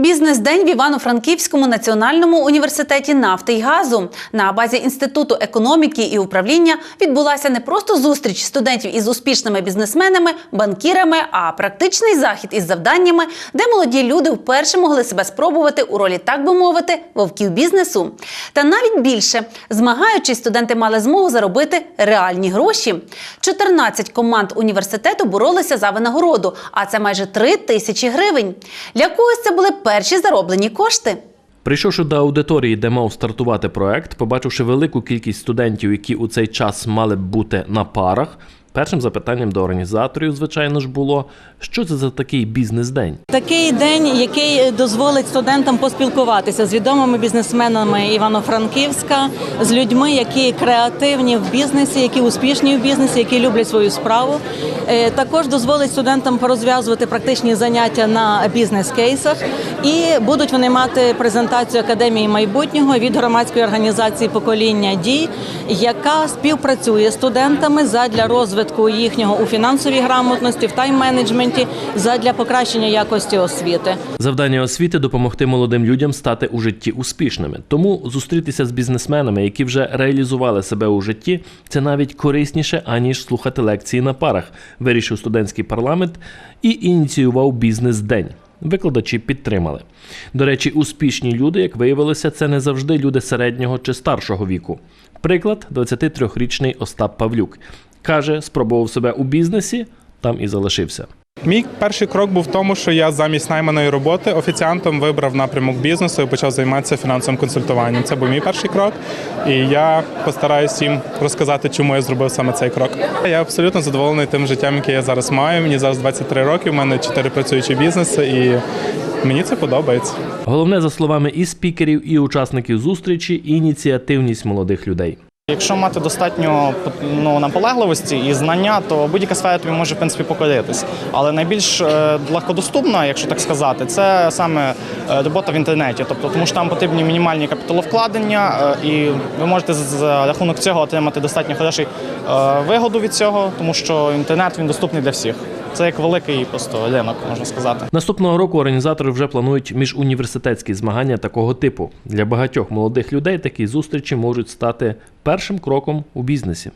Бізнес-день в Івано-Франківському національному університеті нафти й газу на базі інституту економіки і управління відбулася не просто зустріч студентів із успішними бізнесменами, банкірами, а практичний захід із завданнями, де молоді люди вперше могли себе спробувати у ролі, так би мовити, вовків бізнесу. Та навіть більше змагаючись, студенти мали змогу заробити реальні гроші. 14 команд університету боролися за винагороду, а це майже 3 тисячі гривень. Для когось це були перші зароблені кошти. Прийшовши до аудиторії, де мав стартувати проект, побачивши велику кількість студентів, які у цей час мали б бути на парах, першим запитанням до організаторів, звичайно ж, було, що це за такий бізнес-день. Такий день, який дозволить студентам поспілкуватися з відомими бізнесменами Івано-Франківська, з людьми, які креативні в бізнесі, які успішні в бізнесі, які люблять свою справу. Е, Також дозволить студентам порозв'язувати практичні заняття на бізнес-кейсах, і будуть вони мати презентацію академії майбутнього від громадської організації покоління дій, яка співпрацює з студентами задля розвитку їхнього у фінансовій грамотності, в тайм-менеджменті, задля покращення якості освіти. Завдання освіти допомогти молодим людям стати у житті успішними. Тому зустрітися з бізнесменами, які вже реалізували себе у житті, це навіть корисніше аніж слухати лекції на парах. Вирішив студентський парламент і ініціював бізнес-день. Викладачі підтримали. До речі, успішні люди, як виявилося, це не завжди люди середнього чи старшого віку. Приклад 23-річний Остап Павлюк каже, спробував себе у бізнесі, там і залишився. Мій перший крок був в тому, що я замість найманої роботи офіціантом вибрав напрямок бізнесу і почав займатися фінансовим консультуванням. Це був мій перший крок, і я постараюсь їм розказати, чому я зробив саме цей крок. Я абсолютно задоволений тим життям, яке я зараз маю. Мені зараз 23 роки. У мене 4 працюючі бізнеси, і мені це подобається. Головне, за словами і спікерів, і учасників зустрічі, ініціативність молодих людей. Якщо мати достатньо ну, наполегливості і знання, то будь-яка сфера тобі може в принципі покоритись. Але найбільш е, легкодоступна, якщо так сказати, це саме е, робота в інтернеті. Тобто, тому що там потрібні мінімальні капіталовкладення, е, і ви можете за рахунок цього отримати достатньо хороший вигоду від цього, тому що інтернет він доступний для всіх. Це як великий просто ринок, можна сказати. Наступного року організатори вже планують міжуніверситетські змагання такого типу. Для багатьох молодих людей такі зустрічі можуть стати першим кроком у бізнесі.